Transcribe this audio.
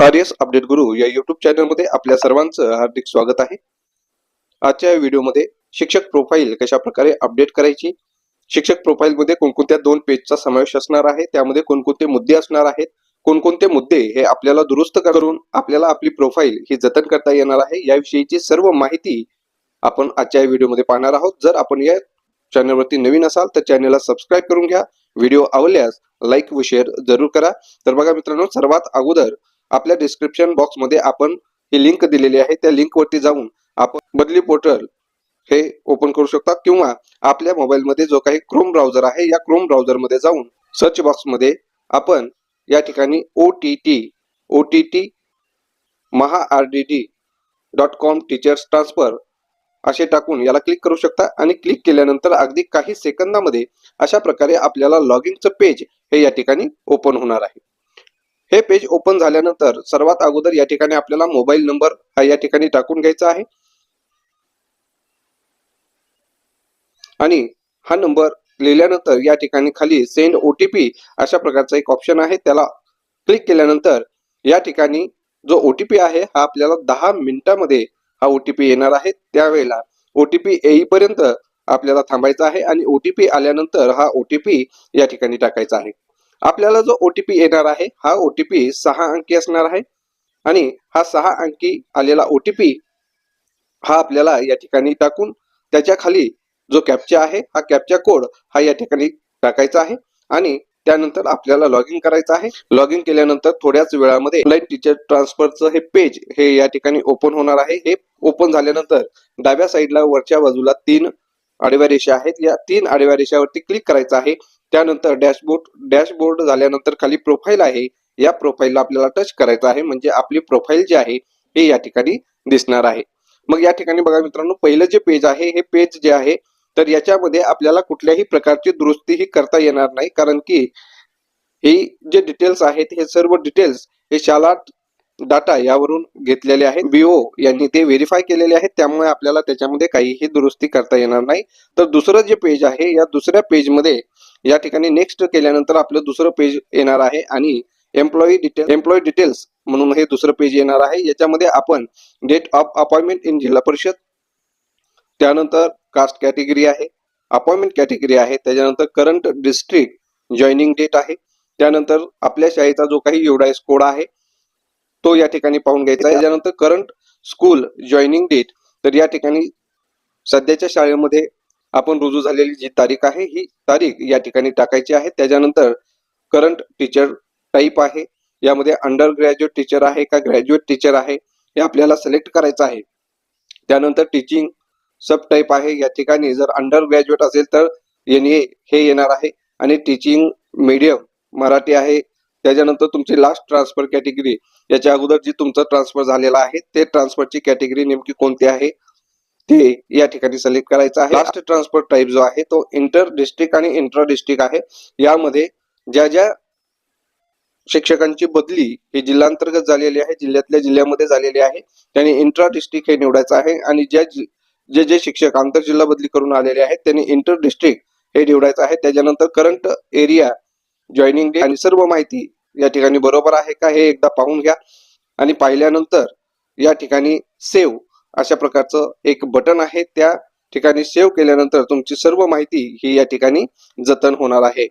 R S update गुरु या YouTube चॅनलमध्ये आपल्या सर्वांचं हार्दिक स्वागत आहे. आजच्या व्हिडिओमध्ये शिक्षक प्रोफाईल कशा प्रकारे अपडेट करायची शिक्षक प्रोफाईलमध्ये कोणकोणत्या दोन पेजचा समावेश असणार आहे त्यामध्ये कोणकोणते मुद्दे असणार आहेत कोणकोणते मुद्दे हे आपल्याला दुरुस्त करून आपल्याला आपली प्रोफाईल ही जतन करता येणार आहे याविषयीची सर्व माहिती आपण आजच्या या व्हिडिओमध्ये पाहणार आहोत. जर आपण या चॅनलवरती नवीन असाल तर चॅनलला सबस्क्राईब करून घ्या. व्हिडिओ आवडल्यास लाईक व शेअर जरूर करा. तर बघा मित्रांनो सर्वात अगोदर आपल्या डिस्क्रिप्शन बॉक्समध्ये आपण ही लिंक दिलेली आहे. त्या लिंक वरती जाऊन आपण बदली पोर्टल हे ओपन करू शकता किंवा आपल्या मोबाईल मध्ये जो काही क्रोम ब्राउझर आहे या क्रोम ब्राउझरमध्ये जाऊन सर्च बॉक्समध्ये आपण या ठिकाणी O T T O T T Maha R D D dot com teachers transfer असे टाकून याला क्लिक करू शकता आणि क्लिक केल्यानंतर अगदी काही सेकंदामध्ये अशा प्रकारे आपल्याला लॉगिंगचं पेज हे या ठिकाणी ओपन होणार आहे. हे पेज ओपन झाल्यानंतर सर्वात अगोदर या ठिकाणी आपल्याला मोबाईल नंबर हा या ठिकाणी टाकून घ्यायचा आहे. आणि हा नंबर लिहिल्यानंतर या ठिकाणी खाली सेंड ओटीपी अशा प्रकारचा एक ऑप्शन आहे. त्याला क्लिक केल्यानंतर या ठिकाणी जो ओटीपी आहे हा आपल्याला दहा मिनिटामध्ये हा ओटीपी येणार आहे. त्यावेळेला ओटीपी येईपर्यंत आपल्याला थांबायचा आहे आणि ओटीपी आल्यानंतर हा ओटीपी या ठिकाणी टाकायचा आहे. आपल्याला जो ओटीपी येणार आहे हा ओटीपी सहा अंकी असणार आहे. आणि हा सहा अंकी आलेला ओटीपी हा आपल्याला या ठिकाणी टाकून त्याच्याखाली जो कॅप्चा आहे हा कॅप्चा कोड हा या ठिकाणी टाकायचा आहे. आणि त्यानंतर आपल्याला लॉग इन करायचं आहे. लॉग इन केल्यानंतर थोड्याच वेळामध्ये ऑनलाईन टीचर ट्रान्सफरचं हे पेज हे या ठिकाणी ओपन होणार आहे. हे ओपन झाल्यानंतर डाव्या साईडला वरच्या बाजूला तीन आडव्या रेषा आहेत. या तीन आडव्या रेषावरती क्लिक करायचं आहे. त्यानंतर डॅशबोर्ड डॅशबोर्ड झाल्यानंतर खाली प्रोफाईल आहे. या प्रोफाईलला आपल्याला टच करायचं आहे. म्हणजे आपली प्रोफाईल जी आहे हे या ठिकाणी दिसणार आहे. मग या ठिकाणी बघा मित्रांनो पहिलं जे पेज आहे हे पेज जे आहे तर याच्यामध्ये आपल्याला कुठल्याही प्रकारची दुरुस्ती ही करता येणार नाही. कारण की हे जे डिटेल्स आहेत हे सर्व डिटेल्स हे शाला डाटा यावरून घेतलेले आहेत. बीओ यांनी ते व्हेरीफाय केलेले आहेत. त्यामुळे आपल्याला त्याच्यामध्ये काहीही दुरुस्ती करता येणार नाही. तर दुसरं जे पेज आहे या दुसऱ्या पेजमध्ये या ठिकाणी नेक्स्ट केल्यानंतर आपलं दुसरं पेज येणार आहे आणि एम्प्लॉई डिटेल एम्प्लॉई डिटेल्स म्हणून हे दुसरं पेज येणार आहे. याच्यामध्ये आपण डेट ऑफ अपॉइंटमेंट इन जिल्हा परिषद त्यानंतर कास्ट कॅटेगरी आहे अपॉइंटमेंट कॅटेगरी आहे त्याच्यानंतर करंट डिस्ट्रिक्ट जॉईनिंग डेट आहे त्यानंतर आपल्या शाळेचा जो काही युडाईस कोड आहे तो या ठिकाणी पाहून घ्यायचा आहे. त्याच्यानंतर करंट स्कूल जॉईनिंग डेट तर या ठिकाणी सध्याच्या शाळेमध्ये आपण रुजू झालेली जी तारीख आहे ही तारीख या ठिकाणी टाकायची आहे. त्याच्यानंतर करंट टीचर टाईप आहे. यामध्ये अंडर ग्रॅज्युएट टीचर आहे का ग्रॅज्युएट टीचर आहे हे आपल्याला सिलेक्ट करायचं आहे. त्यानंतर टीचिंग सब टाईप आहे. या ठिकाणी जर अंडर ग्रॅज्युएट असेल तर एन ए हे येणार आहे. आणि टीचिंग मीडियम मराठी आहे. त्याच्यानंतर तुमची लास्ट ट्रान्सफर कॅटेगरी याच्या अगोदर जी तुमचं ट्रान्सफर झालेला आहे ते ट्रान्सफरची कॅटेगरी नेमकी कोणती आहे? ते या ठिकाणी सिलेक्ट करायचं आहे. लास्ट ट्रान्सपोर्ट टाईप जो आहे तो इंटर डिस्ट्रिक्ट आणि इंट्रा डिस्ट्रिक्ट आहे. यामध्ये ज्या ज्या शिक्षकांची बदली ही जिल्हांतर्गत झालेली आहे जिल्ह्यातल्या जिल्ह्यामध्ये झालेली आहे त्यांनी इंट्रा डिस्ट्रिक्ट हे निवडायचं आहे आणि ज्या जे जे शिक्षक आंतरजिल्हा बदली करून आलेले आहेत त्यांनी इंटर डिस्ट्रिक्ट हे निवडायचं आहे. त्याच्यानंतर करंट एरिया जॉईनिंग डे आणि सर्व माहिती या ठिकाणी बरोबर आहे का हे एकदा पाहून घ्या. आणि पाहिल्यानंतर या ठिकाणी सेव्ह अशा प्रकारचं एक बटन आहे. त्या ठिकाणी सेव्ह केल्यानंतर तुमची सर्व माहिती ही या ठिकाणी जतन होणार आहे.